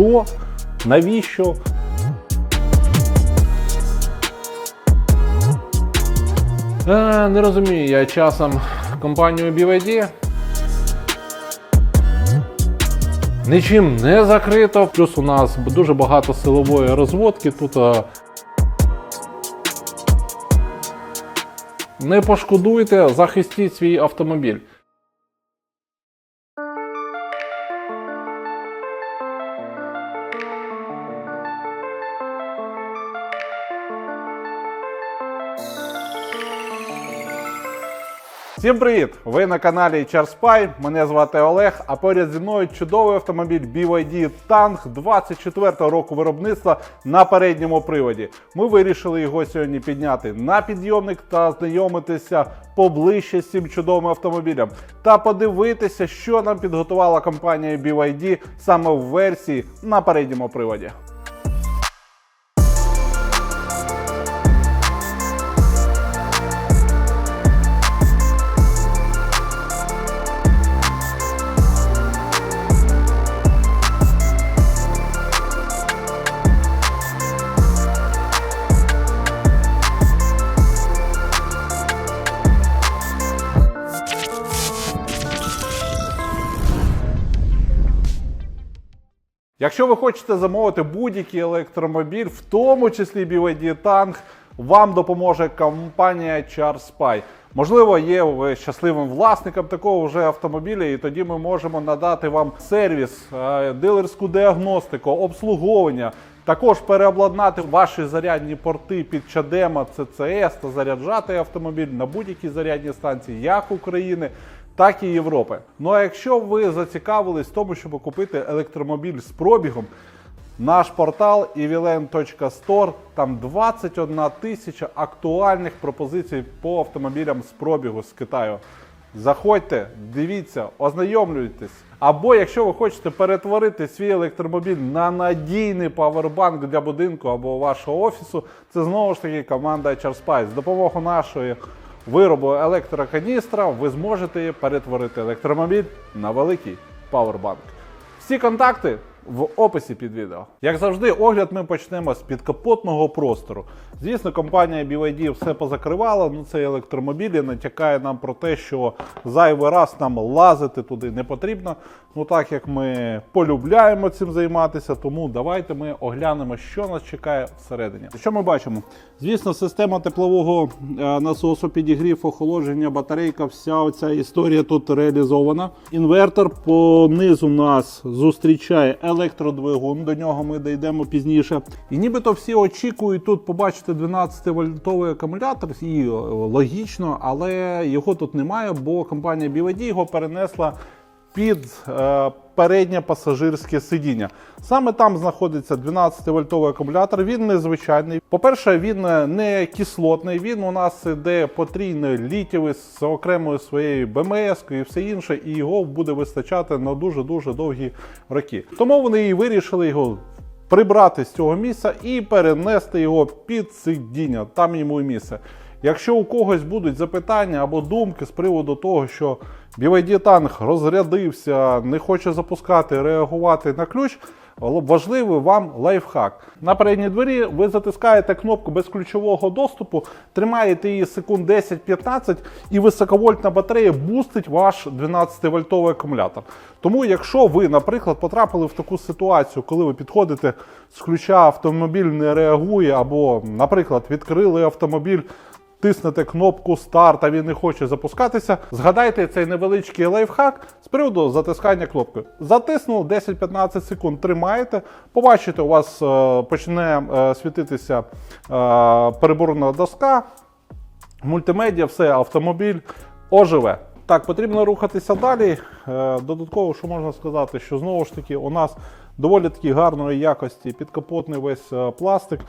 Що? Навіщо? Е, не розумію я часом компанію BYD. Нічим не закрито. Плюс у нас дуже багато силової розводки. Тут е, не пошкодуйте, захистіть свій автомобіль. Всім привіт! Ви на каналі CharSpy, Мене звати Олег. А поряд зі мною чудовий автомобіль BYD Tank 24 року виробництва на передньому приводі. Ми вирішили його сьогодні підняти на підйомник та знайомитися поближче з цим чудовим автомобілем та подивитися, що нам підготувала компанія BYD саме в версії на передньому приводі. Якщо ви хочете замовити будь-який електромобіль, в тому числі BYD Tank, вам допоможе компанія CharSpy. Можливо, є ви щасливим власником такого вже автомобіля, і тоді ми можемо надати вам сервіс, е, дилерську діагностику, обслуговування. Також переобладнати ваші зарядні порти під Чадема, CCS та заряджати автомобіль на будь-якій зарядній станції, як України, так і Європи. Ну а якщо ви зацікавились в тому, щоб купити електромобіль з пробігом, наш портал evilen.store, там 21 тисяча актуальних пропозицій по автомобілям з пробігу з Китаю. Заходьте, дивіться, ознайомлюйтесь. Або якщо ви хочете перетворити свій електромобіль на надійний павербанк для будинку або вашого офісу, це знову ж таки команда CharSpice. З допомогою нашої виробу електроканістра ви зможете перетворити електромобіль на великий павербанк. Всі контакти в описі під відео. Як завжди, огляд ми почнемо з підкапотного простору. Звісно, компанія BYD все позакривала, ну це електромобілі натякає нам про те, що зайвий раз нам лазити туди не потрібно. Ну так як ми полюбляємо цим займатися, тому давайте ми оглянемо, що нас чекає всередині. Що ми бачимо? Звісно, система теплового е, насосу, підігрів, охолодження, батарейка, вся оця історія тут реалізована. Інвертор по низу нас зустрічає електродвигун, до нього ми дійдемо пізніше. І нібито всі очікують тут побачити 12-вольтовий акумулятор, і е, логічно, але його тут немає, бо компанія BYD його перенесла під е, переднє пасажирське сидіння. Саме там знаходиться 12-вольтовий акумулятор. Він незвичайний. По-перше, він е, не кислотний. Він у нас іде потрійний літєвий з окремою своєю БМС і все інше, і його буде вистачати на дуже дуже довгі роки. Тому вони і вирішили його. Прибрати з цього місця і перенести його під сидіння, там йому місце. Якщо у когось будуть запитання або думки з приводу того, що BYD танк розрядився, не хоче запускати, реагувати на ключ, важливий вам лайфхак. На передній двері ви затискаєте кнопку безключового доступу, тримаєте її секунд 10-15 і високовольтна батарея бустить ваш 12-вольтовий акумулятор. Тому, якщо ви, наприклад, потрапили в таку ситуацію, коли ви підходите з ключа, автомобіль не реагує, або, наприклад, відкрили автомобіль тиснете кнопку старт, а він не хоче запускатися. Згадайте цей невеличкий лайфхак з приводу затискання кнопки. Затиснув 10-15 секунд, тримаєте. Побачите, у вас е, почне е, світитися е, переборна доска, мультимедіа, все, автомобіль оживе. Так, потрібно рухатися далі. Е, Додатково, що можна сказати, що знову ж таки у нас доволі таки гарної якості підкапотний весь е, пластик.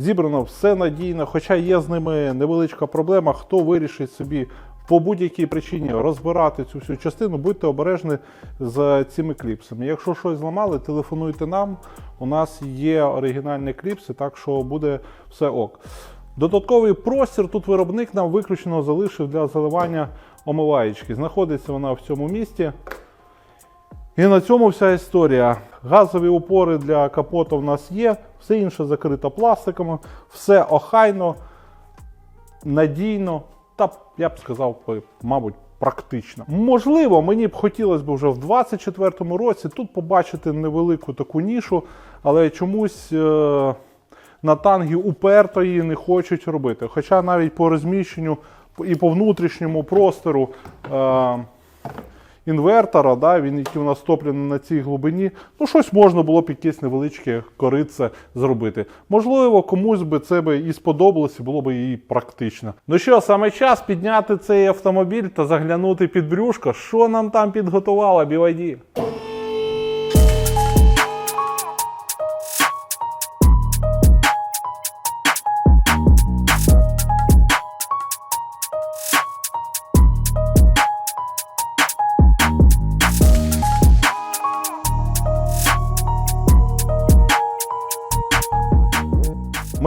Зібрано все надійно, хоча є з ними невеличка проблема, хто вирішить собі по будь-якій причині розбирати цю всю частину, будьте обережні з цими кліпсами. Якщо щось зламали, телефонуйте нам. У нас є оригінальні кліпси, так що буде все ок. Додатковий простір тут виробник нам виключно залишив для заливання омиваєчки. Знаходиться вона в цьому місті. І на цьому вся історія. Газові упори для капота в нас є, все інше закрито пластиками, все охайно, надійно та я б сказав, мабуть, практично. Можливо, мені б хотілося б вже в 2024 році тут побачити невелику таку нішу, але чомусь е- на тангі уперто її не хочуть робити. Хоча навіть по розміщенню і по внутрішньому простору. Е- інвертора, да, він який у нас топлений на цій глибині, ну щось можна було б якесь невеличке корице зробити. Можливо, комусь би це би і сподобалося, було б і практично. Ну що, саме час підняти цей автомобіль та заглянути під брюшко, що нам там підготувала BYD.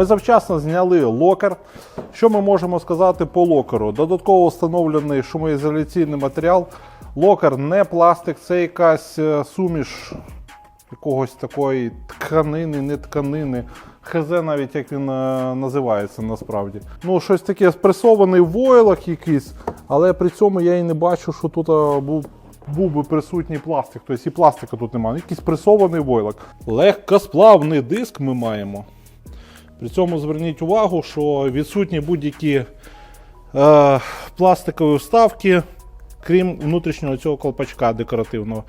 Ми завчасно зняли локер. Що ми можемо сказати по локеру? Додатково встановлений шумоізоляційний матеріал. Локер не пластик, це якась е, суміш якогось такої тканини, не тканини. Хз навіть як він е, називається насправді. Ну, щось таке спресований войлок якийсь, але при цьому я і не бачу, що тут е, був. Був би присутній пластик, тобто і пластика тут немає, якийсь пресований войлок. Легкосплавний диск ми маємо. При цьому зверніть увагу, що відсутні будь-які е, пластикові вставки, крім внутрішнього цього колпачка декоративного.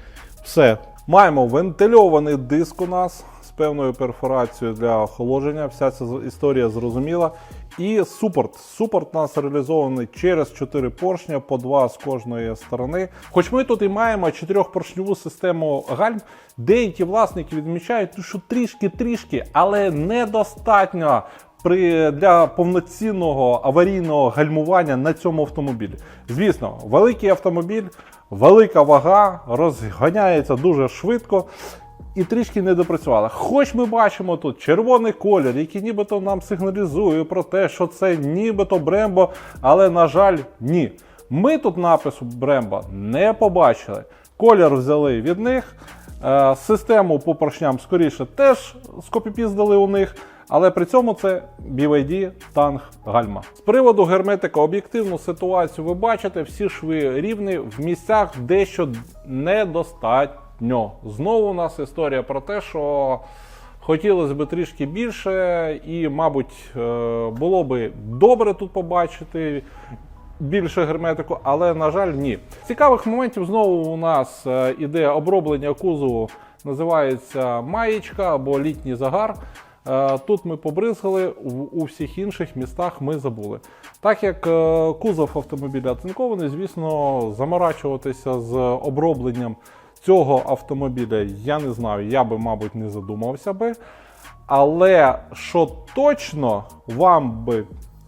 Все. Маємо вентильований диск у нас з певною перфорацією для охолодження. Вся ця історія зрозуміла. І супорт. Супорт у нас реалізований через 4 поршня, по 2 з кожної сторони. Хоч ми тут і маємо 4-поршневу систему гальм, деякі власники відмічають, що трішки-трішки, але недостатньо при, для повноцінного аварійного гальмування на цьому автомобілі. Звісно, великий автомобіль, велика вага, розганяється дуже швидко. І трішки не допрацювала. Хоч ми бачимо тут червоний колір, який нібито нам сигналізує про те, що це нібито Брембо, але, на жаль, ні. Ми тут напису Брембо не побачили. Колір взяли від них. Е, Систему по поршням скоріше теж скопіпіздали у них. Але при цьому це BYD танк гальма. З приводу герметика об'єктивну ситуацію ви бачите, всі шви рівні в місцях дещо недостатньо. Знову у нас історія про те, що хотілося б трішки більше, і, мабуть, е, було би добре тут побачити більше герметику, але на жаль, ні. Цікавих моментів знову у нас е, іде оброблення кузову, називається маєчка або літній загар. Е, Тут ми побризгали, у всіх інших містах ми забули. Так як кузов автомобіля оцинкований, звісно, заморачуватися з обробленням цього автомобіля я не знаю, я би, мабуть, не задумався би. Але що точно вам би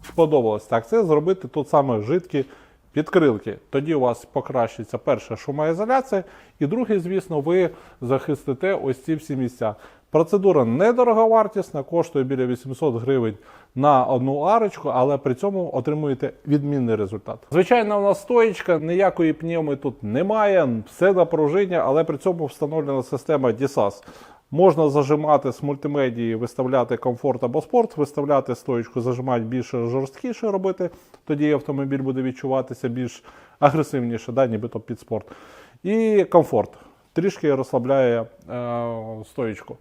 сподобалось, так це зробити тут саме жидкі підкрилки. Тоді у вас покращиться перша шумоізоляція, і друге, звісно, ви захистите ось ці всі місця. Процедура недороговартісна, коштує біля 800 гривень на одну арочку, але при цьому отримуєте відмінний результат. Звичайно, у нас стоїчка, ніякої пневми тут немає, все на пружині, але при цьому встановлена система DSAS. Можна зажимати з мультимедії, виставляти комфорт або спорт, виставляти стоїчку, зажимати більше жорсткіше робити. Тоді автомобіль буде відчуватися більш агресивніше, да, нібито під спорт. І комфорт трішки розслабляє е, стоїчку.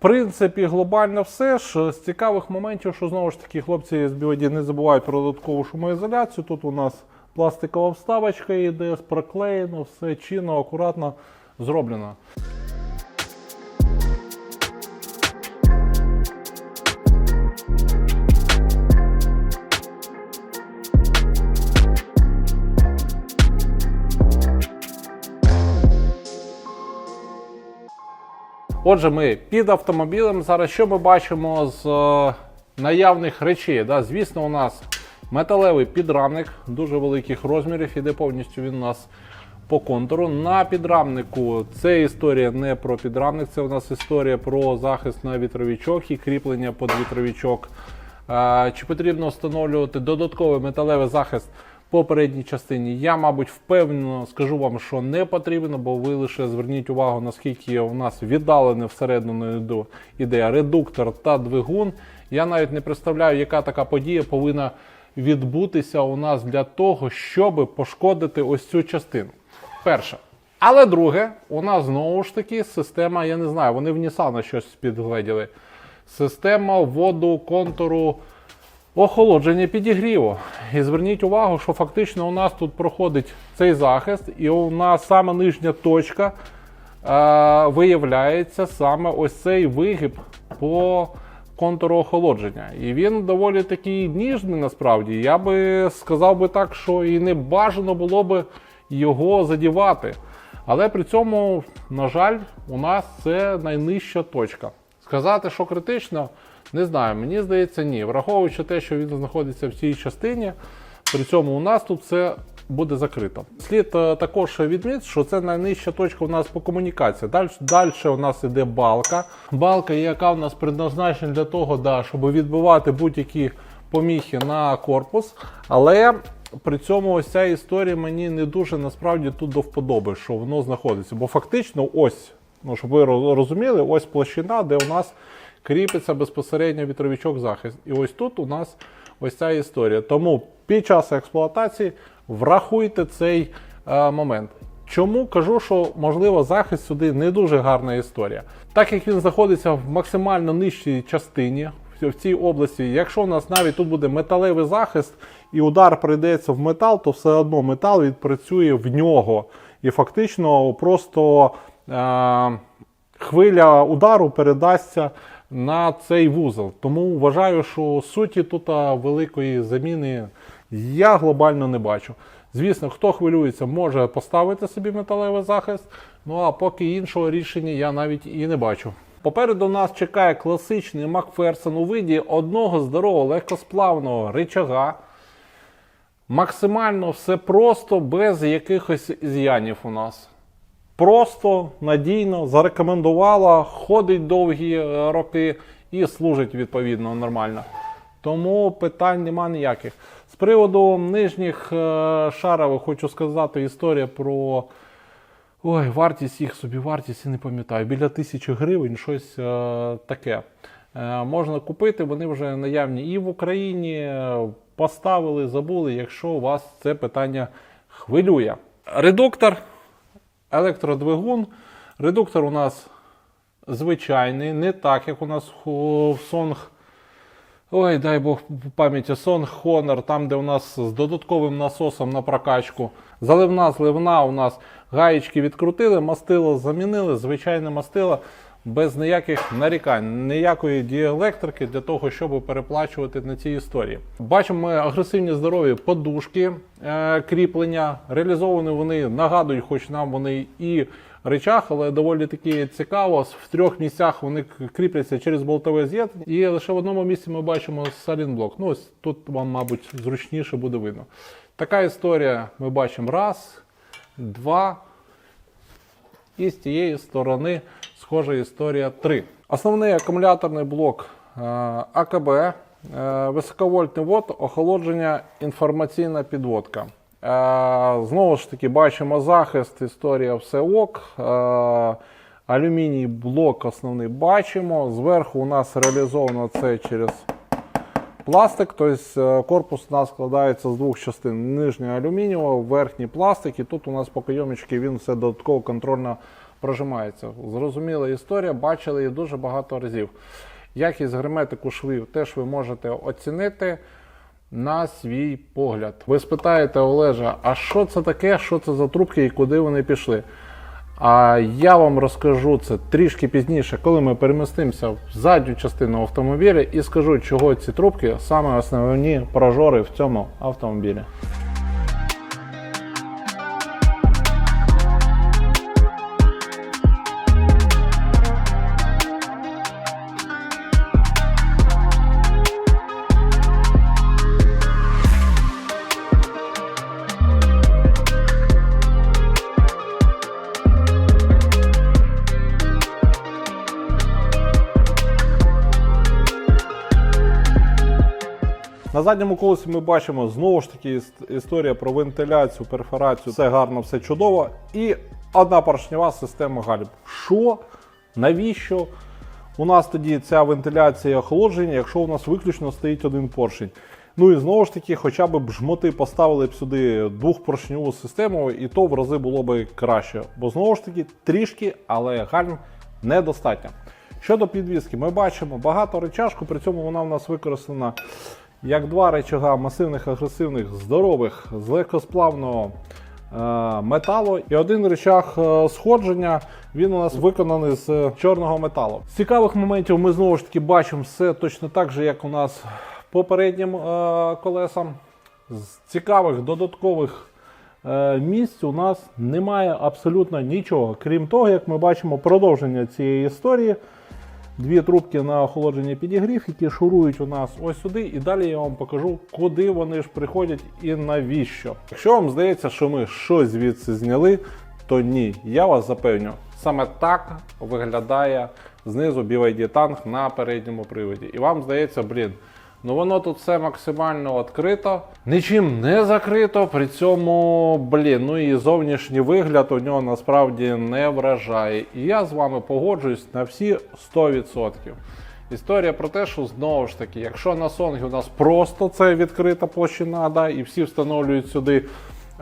Принципі, глобально все ж з цікавих моментів, що знову ж таки хлопці з біоді не забувають про додаткову шумоізоляцію. Тут у нас пластикова вставочка йде, проклеєно, все чинно, акуратно зроблено. Отже, ми під автомобілем. Зараз що ми бачимо з е, наявних речей? Да? Звісно, у нас металевий підрамник дуже великих розмірів, іде повністю він у нас по контуру. На підрамнику це історія не про підрамник, це у нас історія про захист на вітровічок і кріплення під вітровічок. Е, Чи потрібно встановлювати додатковий металевий захист? По передній частині. Я, мабуть, впевнено скажу вам, що не потрібно, бо ви лише зверніть увагу, наскільки у нас віддалений всередину іде редуктор та двигун. Я навіть не представляю, яка така подія повинна відбутися у нас для того, щоб пошкодити ось цю частину. Перше. Але друге, у нас знову ж таки система, я не знаю, вони в Nissan щось підгледіли. Система вводу контуру охолодження підігріву. І зверніть увагу, що фактично у нас тут проходить цей захист, і у нас саме нижня точка е, виявляється саме ось цей вигиб по контуру охолодження. І він доволі такий ніжний насправді. Я би сказав би так, що і не бажано було би його задівати. Але при цьому, на жаль, у нас це найнижча точка. Сказати, що критично, не знаю. Мені здається, ні. Враховуючи те, що він знаходиться в цій частині, при цьому у нас тут все буде закрито. Слід е, також відмітити, що це найнижча точка у нас по комунікації. Далі, далі у нас іде балка. Балка, яка у нас предназначена для того, да, щоб відбивати будь-які поміхи на корпус. Але при цьому ось ця історія мені не дуже насправді тут до вподоби, що воно знаходиться. Бо фактично, ось, ну щоб ви розуміли, ось площина, де у нас кріпиться безпосередньо вітровичок захист. І ось тут у нас ось ця історія. Тому під час експлуатації врахуйте цей е, момент. Чому кажу, що можливо захист сюди не дуже гарна історія, так як він знаходиться в максимально нижчій частині в цій області. Якщо у нас навіть тут буде металевий захист і удар прийдеться в метал, то все одно метал відпрацює в нього. І фактично просто е, хвиля удару передасться на цей вузол. Тому вважаю, що суті тут великої заміни я глобально не бачу. Звісно, хто хвилюється, може поставити собі металевий захист. Ну а поки іншого рішення я навіть і не бачу. Попереду нас чекає класичний Макферсон у виді одного здорового легкосплавного ричага. Максимально все просто, без якихось з'янів у нас. Просто надійно зарекомендувала, ходить довгі е, роки і служить відповідно нормально. Тому питань нема ніяких. З приводу нижніх е, шарових хочу сказати історія про ой, вартість їх собі вартість я не пам'ятаю. Біля тисячі гривень щось е, таке. Можна купити, вони вже наявні і в Україні. Поставили, забули, якщо вас це питання хвилює. Редуктор електродвигун. Редуктор у нас звичайний, не так, як у нас в Сонг. Ой, дай Бог пам'яті Song Honor, там, де у нас з додатковим насосом на прокачку. Заливна, зливна у нас гаєчки відкрутили, мастило замінили, звичайне мастило. Без ніяких нарікань, ніякої діелектрики для того, щоб переплачувати на цій історії. Бачимо ми агресивні здорові подушки е, кріплення. Реалізовані вони нагадують, хоч нам вони і речах, але доволі таки цікаво. В трьох місцях вони кріпляться через болтове з'єднання. І лише в одному місці ми бачимо салінблок. Ну ось тут вам, мабуть, зручніше буде видно. Така історія ми бачимо раз, два. І з тієї сторони схожа історія 3. Основний акумуляторний блок е, АКБ, е, високовольтний ввод, охолодження, інформаційна підводка. Е, Знову ж таки, бачимо захист, історія все ок. Алюміній блок основний бачимо. Зверху у нас реалізовано це через пластик, тобто е, корпус у нас складається з двох частин: нижній алюмінієвий, верхній пластик, і тут у нас по кайомічці він все додатково контрольно прожимається. Зрозуміла історія, бачили її дуже багато разів. Якість герметику швів теж ви можете оцінити на свій погляд. Ви спитаєте Олежа, а що це таке, що це за трубки і куди вони пішли? А я вам розкажу це трішки пізніше, коли ми перемістимося в задню частину автомобіля і скажу, чого ці трубки саме основні прожори в цьому автомобілі. На задньому колесі ми бачимо знову ж таки історія про вентиляцію, перфорацію. Все гарно, все чудово. І одна поршнева система гальм. Що? Навіщо? У нас тоді ця вентиляція охолодження, якщо у нас виключно стоїть один поршень. Ну і знову ж таки, хоча б жмоти поставили б сюди двохпоршневу систему, і то в рази було б краще. Бо знову ж таки трішки, але гальм недостатньо. Щодо підвіски, ми бачимо багато речашку, при цьому вона в нас використана як два речага масивних, агресивних, здорових, з легкосплавного е, металу. І один речах е, сходження він у нас виконаний з чорного металу. З цікавих моментів ми знову ж таки бачимо все точно так же, як у нас попереднім е, колесам. З цікавих додаткових місць у нас немає абсолютно нічого. Крім того, як ми бачимо, продовження цієї історії. Дві трубки на охолодження підігрів, які шурують у нас ось сюди, і далі я вам покажу, куди вони ж приходять і навіщо. Якщо вам здається, що ми щось звідси зняли, то ні, я вас запевню, саме так виглядає знизу BYD танк на передньому приводі. І вам здається, блін. Ну воно тут все максимально відкрито, нічим не закрито. При цьому, блін, ну і зовнішній вигляд у нього насправді не вражає. І я з вами погоджуюсь на всі 100%. Історія про те, що знову ж таки, якщо на сонгі у нас просто це відкрита площина, да, і всі встановлюють сюди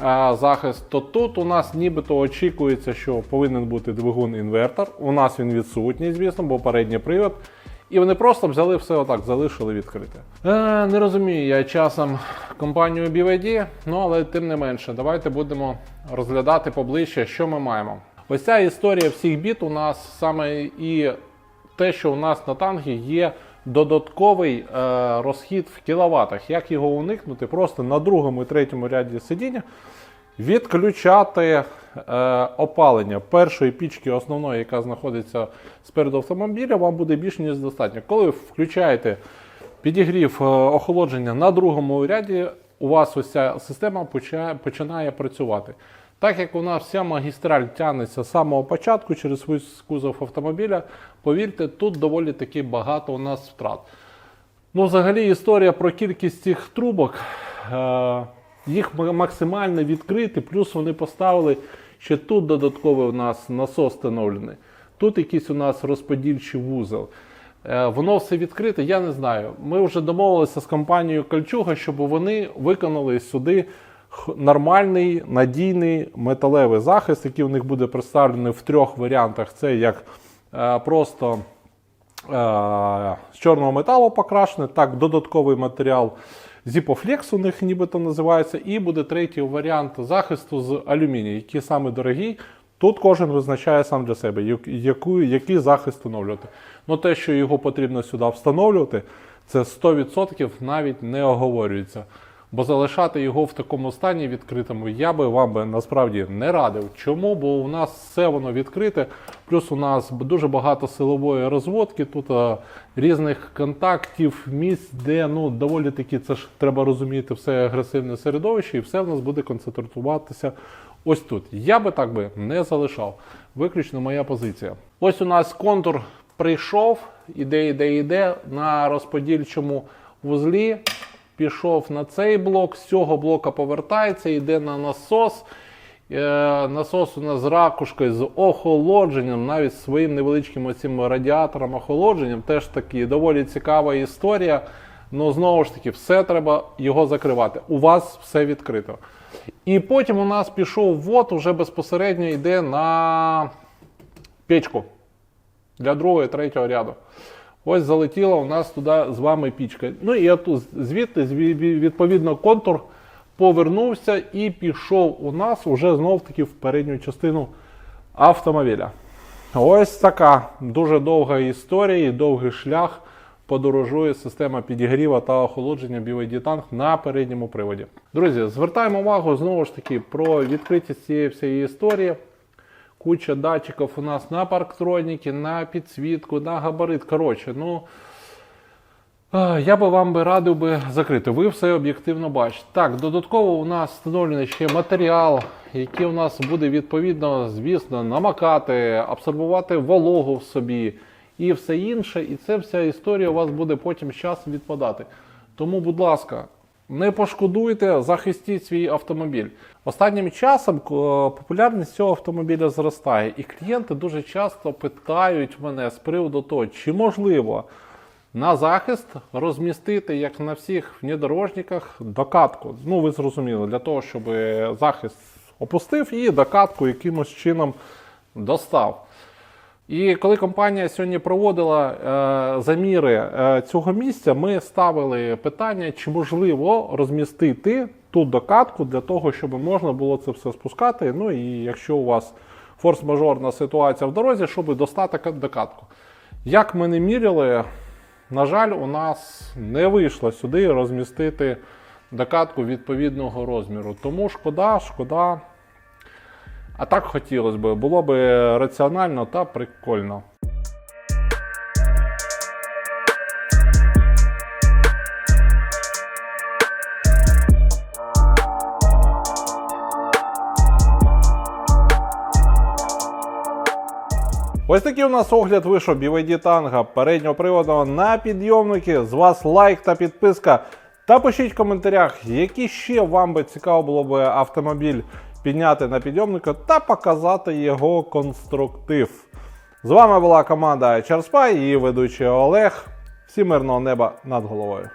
а, захист, то тут у нас нібито очікується, що повинен бути двигун-інвертор. У нас він відсутній, звісно, бо передній привод. І вони просто взяли все отак, залишили відкрите. Е, не розумію я часом компанію BYD, ну але тим не менше, давайте будемо розглядати поближче, що ми маємо. Ось ця історія всіх біт у нас саме і те, що у нас на танкі є додатковий е, розхід в кіловатах. Як його уникнути? Просто на другому і третьому ряді сидіння відключати е, опалення першої пічки основної, яка знаходиться спереду автомобіля, вам буде більш ніж достатньо. Коли ви включаєте підігрів е, охолодження на другому ряді, у вас ось ця система починає працювати. Так як у нас вся магістраль тягнеться з самого початку через весь кузов автомобіля, повірте, тут доволі таки багато у нас втрат. Ну, взагалі, історія про кількість цих трубок. Е- їх максимально відкрити, плюс вони поставили ще тут додатковий у нас насос встановлений. Тут якийсь у нас розподільчий вузол. Е, Воно все відкрите, я не знаю. Ми вже домовилися з компанією Кольчуга, щоб вони виконали сюди нормальний надійний металевий захист, який у них буде представлений в трьох варіантах. Це як е, просто е, з чорного металу покрашений, так, додатковий матеріал Zipoflex у них нібито називається, і буде третій варіант захисту з алюмінію, який саме дорогий. Тут кожен визначає сам для себе, яку, який захист встановлювати. Ну те, що його потрібно сюди встановлювати, це 100% навіть не оговорюється. Бо залишати його в такому стані відкритому я би вам би насправді не радив. Чому? Бо у нас все воно відкрите, плюс у нас дуже багато силової розводки, тут е, різних контактів, місць, де ну доволі таки це ж треба розуміти все агресивне середовище, і все в нас буде концентруватися ось тут. Я би так би не залишав. Виключно моя позиція. Ось у нас контур прийшов, іде, іде, іде на розподільчому вузлі пішов на цей блок, з цього блока повертається, йде на насос. Е, насос у нас з ракушкою, з охолодженням, навіть своїм невеличким оцим радіатором охолодженням. Теж таки доволі цікава історія. Ну, знову ж таки, все треба його закривати. У вас все відкрито. І потім у нас пішов ввод, уже безпосередньо йде на печку для другого і третього ряду. Ось залетіла у нас туди з вами пічка. Ну і отут звідти, відповідно, контур повернувся і пішов у нас уже знов таки в передню частину автомобіля. Ось така дуже довга історія і довгий шлях подорожує система підігріва та охолодження BYD танк на передньому приводі. Друзі, звертаємо увагу знову ж таки про відкритість цієї всієї історії. Куча датчиків у нас на парктроніки, на підсвітку, на габарит. Коротше, ну я би вам би радив би закрити. Ви все об'єктивно бачите. Так, додатково у нас встановлений ще матеріал, який у нас буде відповідно, звісно, намакати, абсорбувати вологу в собі і все інше. І це вся історія у вас буде потім з часом відпадати. Тому, будь ласка, не пошкодуйте, захистіть свій автомобіль. Останнім часом популярність цього автомобіля зростає, і клієнти дуже часто питають мене з приводу того, чи можливо на захист розмістити, як на всіх внедорожниках, докатку. Ну, ви зрозуміли, для того, щоб захист опустив і докатку якимось чином достав. І коли компанія сьогодні проводила е, заміри е, цього місця, ми ставили питання, чи можливо розмістити тут докатку для того, щоб можна було це все спускати. Ну і якщо у вас форс-мажорна ситуація в дорозі, щоб достати докатку. Як ми не міряли, на жаль, у нас не вийшло сюди розмістити докатку відповідного розміру. Тому шкода, шкода. А так хотілося б, було б раціонально та прикольно. Ось такий у нас огляд вийшов BYD Tango переднього приводу на підйомники. З вас лайк та підписка. Та пишіть в коментарях, які ще вам би цікаво було б автомобіль підняти на підйомника та показати його конструктив. З вами була команда Чарспай і ведучий Олег. Всім мирного неба над головою.